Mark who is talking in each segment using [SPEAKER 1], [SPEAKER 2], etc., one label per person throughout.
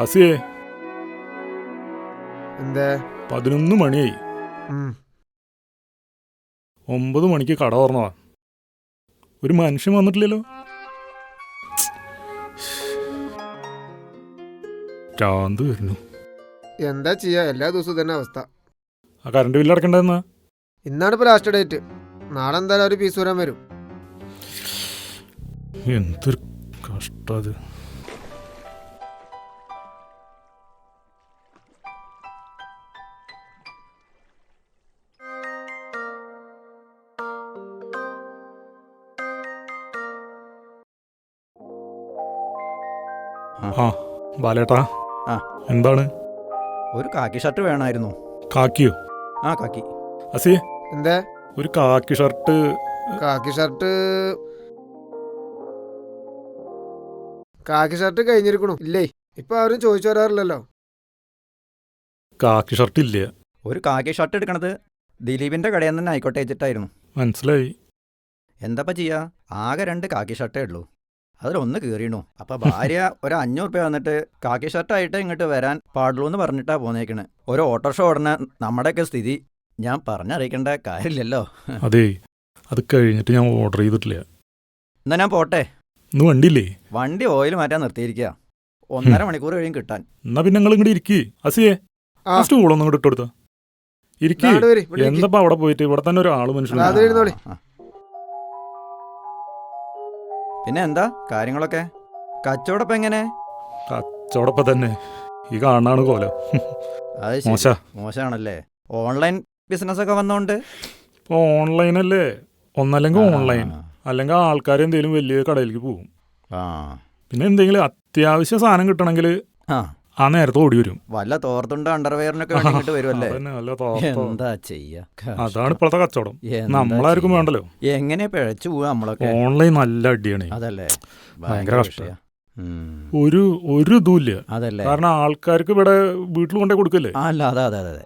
[SPEAKER 1] അസിയേ
[SPEAKER 2] എന്തേ?
[SPEAKER 1] പതിനൊന്ന് മണിയായി. ഒമ്പത് മണിക്ക് കട തുറന്നതാ. ഒരു മനുഷ്യൻ വന്നിട്ടില്ലല്ലോ. ചാന്ത് വരുന്നു.
[SPEAKER 2] എന്താ ചെയ്യാ? എല്ലാ ദിവസവും തന്നെ അവസ്ഥ.
[SPEAKER 1] ആ കറണ്ട് ബില്ല് അടക്കണ്ടെന്നാ
[SPEAKER 2] ഇന്നാണ് ഇപ്പൊ ലാസ്റ്റ് ഡേറ്റ് നാളെ എന്തായാലും ഒരു പീസ് വരാൻ വരും.
[SPEAKER 1] എന്തൊരു കഷ്ടത് ആ. ബാലേട്ടാ
[SPEAKER 3] ആ.
[SPEAKER 1] എന്താണ്?
[SPEAKER 3] ഒരു കാക്കി ഷർട്ട് വേണമായിരുന്നു
[SPEAKER 1] കാക്കിയോ?
[SPEAKER 3] ആ കാക്കി.
[SPEAKER 1] അസി
[SPEAKER 2] എന്തേ?
[SPEAKER 1] ഒരു കാക്കി ഷർട്ട്.
[SPEAKER 2] കാക്കി ഷർട്ട്. കാക്കി ഷർട്ട് കഴിഞ്ഞിരിക്കണു. ഇല്ലേ? ഇപ്പൊ ആരും ചോദിച്ചു വരാറില്ലല്ലോ.
[SPEAKER 1] കാക്കി ഷർട്ട് ഇല്ല?
[SPEAKER 3] ഒരു കാക്കി ഷർട്ട് എടുക്കണത് ദിലീപിന്റെ കടയിൽ നിന്ന് തന്നെ ആയിക്കോട്ടെ വെച്ചിട്ടായിരുന്നു
[SPEAKER 1] മനസ്സിലായി.
[SPEAKER 3] എന്താപ്പ ചെയ്യാ? ആകെ രണ്ട് കാക്കി ഷർട്ടേ ഉള്ളൂ. അതിലൊന്ന് കീറിയണു. അപ്പൊ ഭാര്യ ഒരു അഞ്ഞൂറ് രൂപ വന്നിട്ട് കാക്കി ഷർട്ടായിട്ട് ഇങ്ങോട്ട് വരാൻ പാടുള്ളൂ എന്ന് പറഞ്ഞിട്ടാ പോന്നേക്കണ്. ഒരു ഓട്ടോറിക്ഷ ഓടണ നമ്മുടെയൊക്കെ സ്ഥിതി. ഞാൻ പറഞ്ഞറിയിക്കേണ്ട കാര്യമില്ലല്ലോ.
[SPEAKER 1] അതെ അത് കഴിഞ്ഞിട്ട് ഞാൻ ഓർഡർ ചെയ്തിട്ടില്ല.
[SPEAKER 3] എന്നാ ഞാൻ പോട്ടെ.
[SPEAKER 1] ഇന്ന് വണ്ടിയില്ലേ?
[SPEAKER 3] വണ്ടി ഓയിൽ മാറ്റാൻ നിർത്തിയിരിക്കുക ഒന്നര മണിക്കൂർ കഴിയും കിട്ടാൻ.
[SPEAKER 1] എന്നാ പിന്നെ നിങ്ങൾ ഇങ്ങോട്ട് ഇരിക്കേ. അസിയേ
[SPEAKER 2] ആ.
[SPEAKER 1] സ്റ്റൂളൊന്നും ഇങ്ങോട്ട് ഇരിക്കേ. എന്താ അവിടെ പോയിട്ട്? ഇവിടെ തന്നെ ഒരാൾ മനുഷ്യൻ.
[SPEAKER 3] പിന്നെ എന്താ കാര്യങ്ങളൊക്കെ? കച്ചവടപ്പം എങ്ങനെ?
[SPEAKER 1] കച്ചവടപ്പം തന്നെ ഈ കാണാണ് കോലം.
[SPEAKER 3] അത് ശരി.
[SPEAKER 1] മോശ.
[SPEAKER 3] മോശമാണല്ലേ? ഓൺലൈൻ ബിസിനസ് ഒക്കെ വന്നോണ്ട്?
[SPEAKER 1] ഇപ്പൊ ഓൺലൈൻ അല്ലേ ഒന്നല്ലെങ്കിൽ
[SPEAKER 3] ആ,
[SPEAKER 1] ഓൺലൈൻ. അല്ലെങ്കിൽ ആൾക്കാർ എന്തെങ്കിലും വലിയ കടയിലേക്ക് പോകും.
[SPEAKER 3] ആ.
[SPEAKER 1] പിന്നെ എന്തെങ്കിലും അത്യാവശ്യ സാധനം കിട്ടണമെങ്കിൽ
[SPEAKER 3] ആ.
[SPEAKER 1] ആ നേരത്തെ ഓടി വരും.
[SPEAKER 3] വല്ല തോർത്തുണ്ട് അണ്ടർവെയറിനൊക്കെ വരുമല്ലേ
[SPEAKER 1] അതന്നെ നല്ല തോർത്തോ.
[SPEAKER 3] എന്താ ചെയ്യാ?
[SPEAKER 1] അതാണ് ഇപ്പോഴത്തെ കച്ചവടം.
[SPEAKER 3] എന്താ
[SPEAKER 1] നമ്മളാർക്കും
[SPEAKER 3] ചെയ്യാ?
[SPEAKER 1] വേണ്ടല്ലോ.
[SPEAKER 3] എങ്ങനെ പിഴച്ചു പോവാ നമ്മളൊക്കെ?
[SPEAKER 1] ഓൺലൈൻ നല്ല അടിയാണ്.
[SPEAKER 3] അതല്ലേ.
[SPEAKER 1] ഭയങ്കര കഷ്ടാ.
[SPEAKER 3] വിഷയാ. ഉം.
[SPEAKER 1] ഒരു ഒരു ഇതുമില്ല.
[SPEAKER 3] അതല്ലേ.
[SPEAKER 1] കാരണം ആൾക്കാർക്ക് ഇവിടെ വീട്ടിൽ കൊണ്ടേ കൊടുക്കല്ലേ?
[SPEAKER 3] ആ, അല്ല അതെ അതെ അതെ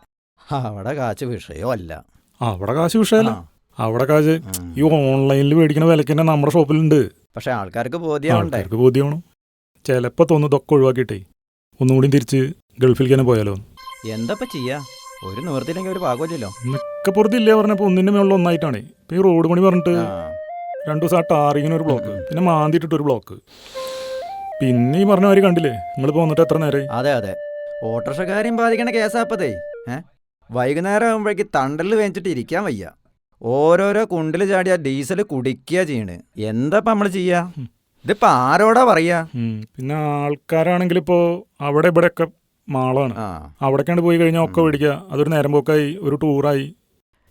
[SPEAKER 3] അവിടെ കാച്ച് വിഷയോ അല്ല.
[SPEAKER 1] അവിടെ കാശ് വിഷയല്ല.
[SPEAKER 3] ആ,
[SPEAKER 1] അവിടെ കാശ്
[SPEAKER 3] ഉം.
[SPEAKER 1] ഈ ഓൺലൈനിൽ മേടിക്കുന്ന വിലക്ക് തന്നെ നമ്മുടെ ഷോപ്പിലുണ്ട്.
[SPEAKER 3] പക്ഷെ ആൾക്കാർക്ക് ബോധ്യമുണ്ടേ
[SPEAKER 1] ആൾക്കാർക്ക് ബോധ്യമാണ്. ചിലപ്പോ തോന്നുന്നതൊക്കെ ഇതൊക്കെ ഒഴിവാക്കിയിട്ടേ. ഒന്നുകൂടി തിരിച്ച് ഗൾഫിലേക്ക് തന്നെ പോയാലോ?
[SPEAKER 3] എന്തപ്പ ചെയ്യാ? ഒരു നിവർത്തിയില്ലെങ്കിൽ ഒരു പാകമില്ലല്ലോ
[SPEAKER 1] മിക്കപ്പുറത്ത് ഇല്ലേ പറഞ്ഞപ്പോൾ ഒന്നിന്റെ മേളിൽ ഒന്നായിട്ടാണ്. ഇപ്പൊ ഈ റോഡ് പണി പറഞ്ഞിട്ട് രണ്ടു ദിവസം ആ ടാറിങ്ങിന് ഒരു ബ്ലോക്ക് പിന്നെ മാന്തിയിട്ടിട്ട് ഒരു ബ്ലോക്ക് പിന്നെ ഈ പറഞ്ഞ മാതിരി കണ്ടില്ലേ? നിങ്ങൾ വന്നിട്ട് എത്ര നേരം
[SPEAKER 3] അതെ അതെ. ഓട്ടോറിക്ഷക്കാരെയും ബാധിക്കണ കേസാപ്പതേ വൈകുന്നേരം ആകുമ്പോഴേക്ക് തണ്ടലിൽ വേഞ്ചിട്ട് ഇരിക്കാൻ വയ്യ. ഓരോരോ കുണ്ടിൽ ചാടിയ ഡീസൽ കുടിക്കുക ചെയ്യണ്. എന്താപ്പ നമ്മൾ ചെയ്യാ. ഇതിപ്പോ ആരോടാ പറയാ.
[SPEAKER 1] പിന്നെ ആൾക്കാരാണെങ്കിൽ ഇപ്പോ അവിടെ ഇവിടെ ഒക്കെ
[SPEAKER 3] മാളാണ്
[SPEAKER 1] അവിടേക്കാണ്ട് പോയി കഴിഞ്ഞാൽ ഒക്കെ മേടിക്കുക അതൊരു നേരം പോക്കായി ഒരു ടൂറായി.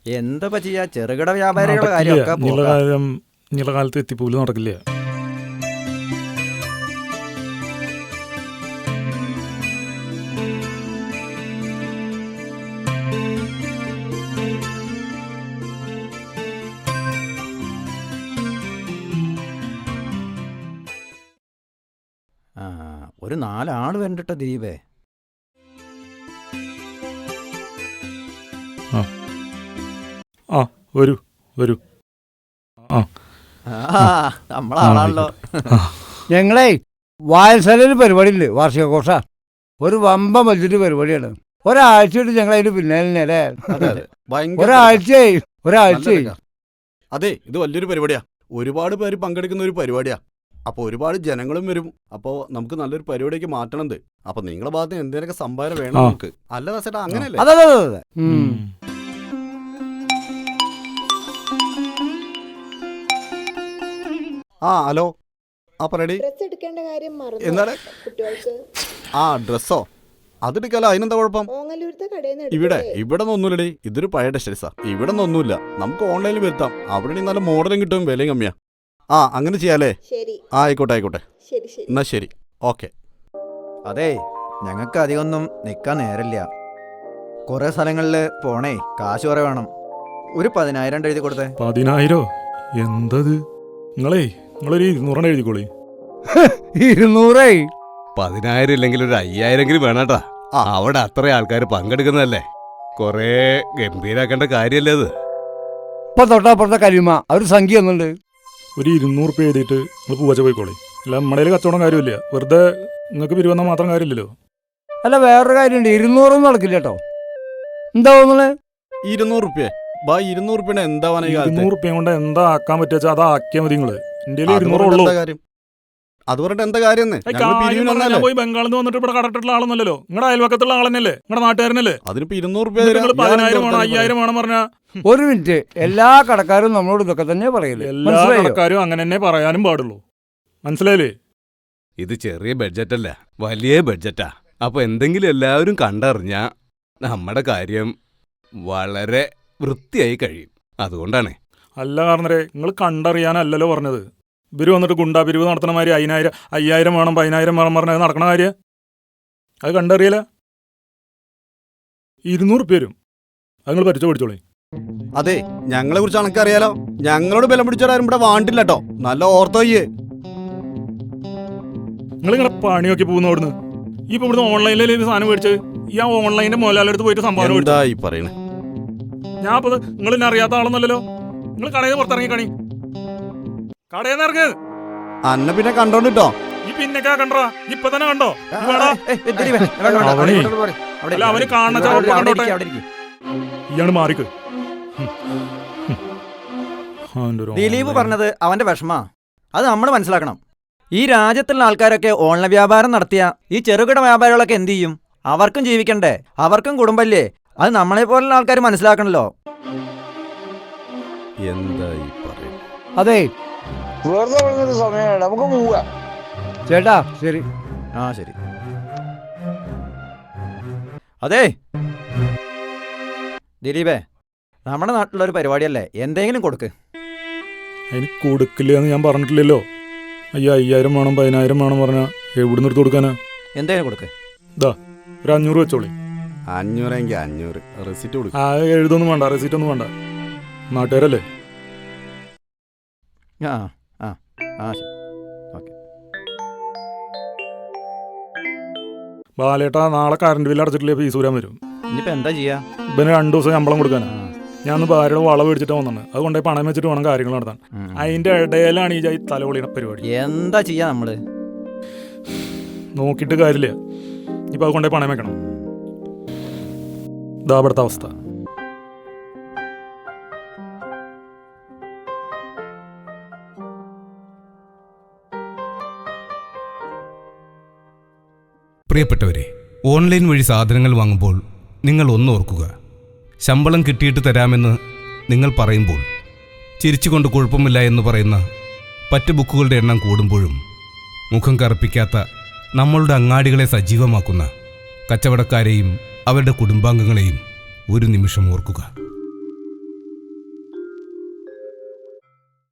[SPEAKER 3] എന്താ ചെയ്യാ? ചെറുകിട വ്യാപാരികളുടെ
[SPEAKER 1] കാര്യം നിലകാലത്ത് എത്തിപ്പോലും നടക്കില്ല.
[SPEAKER 3] ഒരു നാലാൾ വരണ്ടിട്ടോ ദീപേ
[SPEAKER 1] വരൂ വരൂ.
[SPEAKER 3] ആ. പരിപാടി
[SPEAKER 4] ഞങ്ങളെ പരിപാടിയില്ലേ വാർഷികഘോഷ? ഒരു വമ്പ മത്സര പരിപാടിയാണ്. ഒരാഴ്ചയായിട്ട് ഞങ്ങൾ അതിന് പിന്നാലെ അല്ലേ?
[SPEAKER 5] അതെ അതെ. ഭയങ്കര
[SPEAKER 4] ഒരാഴ്ചയായി. ഒരാഴ്ചയായി.
[SPEAKER 5] അതെ ഇത് വലിയൊരു പരിപാടിയാ. ഒരുപാട് പേര് പങ്കെടുക്കുന്ന ഒരു പരിപാടിയാ. അപ്പോൾ ഒരുപാട് ജനങ്ങളും വരും. അപ്പോൾ നമുക്ക് നല്ലൊരു പരിപാടിക്ക് മാറ്റണത് അപ്പൊ നിങ്ങളുടെ ഭാഗത്ത് എന്തെങ്കിലും എന്തെങ്കിലുമൊക്കെ സംഭാവന വേണം നമുക്ക്. അല്ല ദാസേട്ടാ അങ്ങനെയല്ലേ?
[SPEAKER 4] അതെ അതെ അതെ, അതെ. ഉം.
[SPEAKER 1] ഉം.
[SPEAKER 5] ആ ഹലോ. ആ പറയടി.
[SPEAKER 6] ഡ്രസ് എടുക്കേണ്ട കാര്യം മറന്നു.
[SPEAKER 5] എന്താണ്?
[SPEAKER 6] കുട്ടികൾക്ക്.
[SPEAKER 5] ആ ഡ്രസ്സോ? അതെടുക്കാലോ അതിനെന്താ കുഴപ്പം?
[SPEAKER 6] കടയിൽ നിന്ന്
[SPEAKER 5] ഇവിടെ ഇവിടെ നിന്നൊന്നുമില്ലടി. ഇതൊരു പഴയ ടെക്സ്റ്റൈൽസാ ഇവിടെ നിന്നൊന്നുമില്ല. നമുക്ക് ഓൺലൈനിൽ വരുത്താം. അവിടെ നല്ല മോഡലും കിട്ടും വിലയും കമ്മിയാ. ആ അങ്ങനെ ചെയ്യാലേ.
[SPEAKER 6] ശരി.
[SPEAKER 5] ആ ആയിക്കോട്ടെ ആയിക്കോട്ടെ.
[SPEAKER 6] ശരി ശരി.
[SPEAKER 5] എന്നാ ശരി. ഓക്കെ.
[SPEAKER 3] അതെ ഞങ്ങൾക്ക് അധികമൊന്നും നിൽക്കാൻ നേരമില്ല. കുറെ സ്ഥലങ്ങളിൽ പോണേ കാശ് കുറെ വേണം. ഒരു പതിനായിരം എഴുതി കൊടുത്തേ.
[SPEAKER 1] പതിനായിരോ? എന്തത്? നിങ്ങളേ നിങ്ങളൊരു ഇരുന്നൂറെണ്ണം എഴുതിക്കോളി.
[SPEAKER 4] ഇരുന്നൂറായി
[SPEAKER 7] പതിനായിരം ഇല്ലെങ്കിൽ ഒരു അയ്യായിരമെങ്കിലും വേണട്ടാ
[SPEAKER 5] ആ.
[SPEAKER 7] അവിടെ അത്ര ആൾക്കാർ പങ്കെടുക്കുന്നതല്ലേ? കൊറേ ഗംഭീരാക്കേണ്ട കാര്യല്ലേ അത്?
[SPEAKER 4] ഇപ്പൊ തൊട്ടപ്പുറത്തെ കരിമ അവർ സംഖ്യ ഒന്നുണ്ട്
[SPEAKER 1] ഒരു ഇരുന്നൂറ് രൂപ എഴുതിയിട്ട് നിങ്ങൾ പൂവച്ച പോയിക്കോളി. അല്ല നമ്മുടെ കയ്യിൽ കച്ചവടം കാര്യമില്ല. വെറുതെ നിങ്ങൾക്ക് പിരിവന്നാൽ മാത്രം കാര്യമില്ലല്ലോ.
[SPEAKER 4] അല്ല വേറൊരു കാര്യമുണ്ട്. ഇരുന്നൂറൊന്നും നടക്കില്ല കേട്ടോ. എന്താ തോന്നുന്നത്
[SPEAKER 5] ഇരുന്നൂറ് റുപ്യ ബാ ഇരുന്നൂറ് റുപ്യ എന്താ
[SPEAKER 1] ഇരുന്നൂറ് റുപ്യ കൊണ്ട് എന്താ ആക്കാൻ പറ്റുക അതാക്കിയാൽ അത് ആക്കിയാൽ മതി നിങ്ങൾ.
[SPEAKER 5] ഇന്ത്യയിൽ
[SPEAKER 1] ഇരുന്നൂറ്
[SPEAKER 5] ഇരുന്നൂറേ
[SPEAKER 1] ഉള്ളൂ.
[SPEAKER 5] എന്താ കാര്യം? അത് പറഞ്ഞിട്ട് എന്താ കാര്യം
[SPEAKER 1] പോയി ബംഗാളിൽ നിന്ന് വന്നിട്ട് ഇവിടെ കടട്ടിട്ടുള്ള ആളൊന്നല്ലോ നിങ്ങളുടെ അയൽവക്കത്തുള്ള ആളെന്നല്ലേ നിങ്ങളുടെ നാട്ടുകാരനല്ലേ?
[SPEAKER 5] അതിനിപ്പോ ഇരുന്നൂറ്
[SPEAKER 1] രൂപ പതിനായിരം അയ്യായിരം ആണോ പറഞ്ഞാ.
[SPEAKER 4] ഒരു മിനിറ്റ്. എല്ലാ കടക്കാരും നമ്മളോട് ഇതൊക്കെ തന്നെ പറയില്ലേ
[SPEAKER 1] എല്ലാ
[SPEAKER 4] മനസ്സിലായോ?
[SPEAKER 1] കടക്കാരും അങ്ങനെ തന്നെ പറയാനും പാടുള്ളൂ. മനസ്സിലായില്ലേ?
[SPEAKER 7] ഇത് ചെറിയ ബഡ്ജറ്റ് അല്ല. വലിയ ബഡ്ജറ്റാ അപ്പൊ എന്തെങ്കിലും എല്ലാവരും കണ്ടറിഞ്ഞ നമ്മുടെ കാര്യം വളരെ വൃത്തിയായി കഴിയും. അതുകൊണ്ടാണ്.
[SPEAKER 1] അല്ല കാരണരെ നിങ്ങൾ കണ്ടറിയാനല്ലല്ലോ പറഞ്ഞത്. ഇവർ വന്നിട്ട് ഗുണ്ടാ പിരിവ് നടത്തണ മാതിരി അയ്യായിരം അയ്യായിരം വേണം പതിനായിരം വേണം പറഞ്ഞത് നടക്കണ കാര്യം? അത് കണ്ടറിയല? ഇരുന്നൂറ് പേരും അത് നിങ്ങൾ പരിചയം പഠിച്ചോളി
[SPEAKER 5] അതെ ഞങ്ങളെ കുറിച്ച് അനക്കറിയാലോ? ഞങ്ങളോട് ബലം പിടിച്ചവരാരും ഇവിടെ വാണ്ടില്ല കേട്ടോ നല്ല ഓർത്തോയ്യേ
[SPEAKER 1] നിങ്ങൾ നിങ്ങളെ പണി നോക്കി പോകുന്ന അവിടുന്ന്? ഇപ്പൊ ഇവിടുന്ന് ഓൺലൈനിൽ ഒരു സാധനം മേടിച്ചത് ഈ ആ ഓൺലൈനിന്റെ മുതലാളിയെടുത്ത് പോയിട്ട് സംഭാവന മേടിച്ചു?
[SPEAKER 5] എന്താ ഈ പറയണേ?
[SPEAKER 1] ഞാൻ അപ്പൊ നിങ്ങൾ ഇന്നറിയാത്ത അറിയാത്ത ആളൊന്നല്ലല്ലോ നിങ്ങൾ കടയിൽ പുറത്തിറങ്ങി കണി കടയിൽ നിന്ന് ഇറങ്ങ്.
[SPEAKER 5] അന്നെ പിന്നെ കണ്ടോണ്ടിട്ടോ?
[SPEAKER 1] ഈ പിന്നൊക്കെ കണ്ടോ ഇപ്പൊ തന്നെ കണ്ടോ? അല്ല, അവന് കാണുന്ന ചാവപ്പ് കണ്ടോട്ടെ. ഇയാൾ മാറിക്ക്.
[SPEAKER 3] ദിലീപ് പറഞ്ഞത് അവന്റെ വിഷമാ. അത് നമ്മൾ മനസ്സിലാക്കണം. ഈ രാജ്യത്തുള്ള ആൾക്കാരൊക്കെ ഓൺലൈൻ വ്യാപാരം നടത്തിയ ഈ ചെറുകിട വ്യാപാരികളൊക്കെ എന്ത് ചെയ്യും? അവർക്കും ജീവിക്കണ്ടേ? അവർക്കും കുടുംബല്ലേ? അത് നമ്മളെ പോലുള്ള ആൾക്കാർ മനസ്സിലാക്കണല്ലോ.
[SPEAKER 5] എന്തായി ഈ
[SPEAKER 4] അതെ
[SPEAKER 8] വെറുതെ വിളിച്ചൊരു സമയമാണ് നമുക്ക് പോവാ.
[SPEAKER 4] ചേട്ടാ. ശരി.
[SPEAKER 3] ആ ശരി. അതെ. ദിലീപേ നമ്മുടെ നാട്ടിലുള്ള ഒരു പരിപാടിയല്ലേ? എന്തെങ്കിലും കൊടുക്ക്.
[SPEAKER 1] അതിന് കൊടുക്കില്ല എന്ന് ഞാൻ പറഞ്ഞിട്ടില്ലല്ലോ. അയ്യോ അയ്യായിരം വേണം പതിനായിരം വേണം പറഞ്ഞാ എവിടെ എടുത്ത് കൊടുക്കാനാ?
[SPEAKER 3] എന്തെങ്കിലും കൊടുക്ക്.
[SPEAKER 1] ഒരു അഞ്ഞൂറ് വെച്ചോളി.
[SPEAKER 5] അഞ്ഞൂറെങ്കിൽ അഞ്ഞൂറ്. റെസിറ്റ് കൊടുക്കും.
[SPEAKER 1] ആ എഴുതൊന്നും വേണ്ട റെസിറ്റ് ഒന്നും വേണ്ട. നാട്ടുകാരല്ലേ?
[SPEAKER 3] ആ. ആ ശരി. ഓക്കെ.
[SPEAKER 1] ബാലേട്ടാ നാളെ കറണ്ട് ബില്ല് അടച്ചിട്ടില്ലേ? ഫീസ് വരാൻ വരും.
[SPEAKER 3] ഇനിയിപ്പോൾ എന്താ ചെയ്യാ?
[SPEAKER 1] ഇവന് രണ്ടു ദിവസം ശമ്പളം കൊടുക്കാനാ. ഞാൻ ഒന്ന് ഭാര്യയുടെ വള മേടിച്ചിട്ട് വന്നു അതുകൊണ്ട് പണം വെച്ചിട്ട് വേണം കാര്യങ്ങൾ നടത്താൻ. അതിന്റെ ഇടയിലാണ് ഈ തലവളിയുടെ തലപൊളിയുടെ പരിപാടി.
[SPEAKER 3] എന്താ ചെയ്യാ നമ്മൾ?
[SPEAKER 1] നോക്കിയിട്ട് കാര്യമില്ല. ഇപ്പൊ അത് കൊണ്ടേ പണം വെക്കണം. ഇതാ അവിടുത്തെ അവസ്ഥ.
[SPEAKER 9] പ്രിയപ്പെട്ടവരെ ഓൺലൈൻ വഴി സാധനങ്ങൾ വാങ്ങുമ്പോൾ നിങ്ങൾ ഒന്നോർക്കുക ശമ്പളം കിട്ടിയിട്ട് തരാമെന്ന് നിങ്ങൾ പറയുമ്പോൾ ചിരിച്ചുകൊണ്ട് കുഴപ്പമില്ല എന്ന് പറയുന്ന പറ്റ് ബുക്കുകളുടെ എണ്ണം കൂടുമ്പോഴും മുഖം കറുപ്പിക്കാത്ത നമ്മളുടെ അങ്ങാടികളെ സജീവമാക്കുന്ന കച്ചവടക്കാരെയും അവരുടെ കുടുംബാംഗങ്ങളെയും ഒരു നിമിഷം ഓർക്കുക.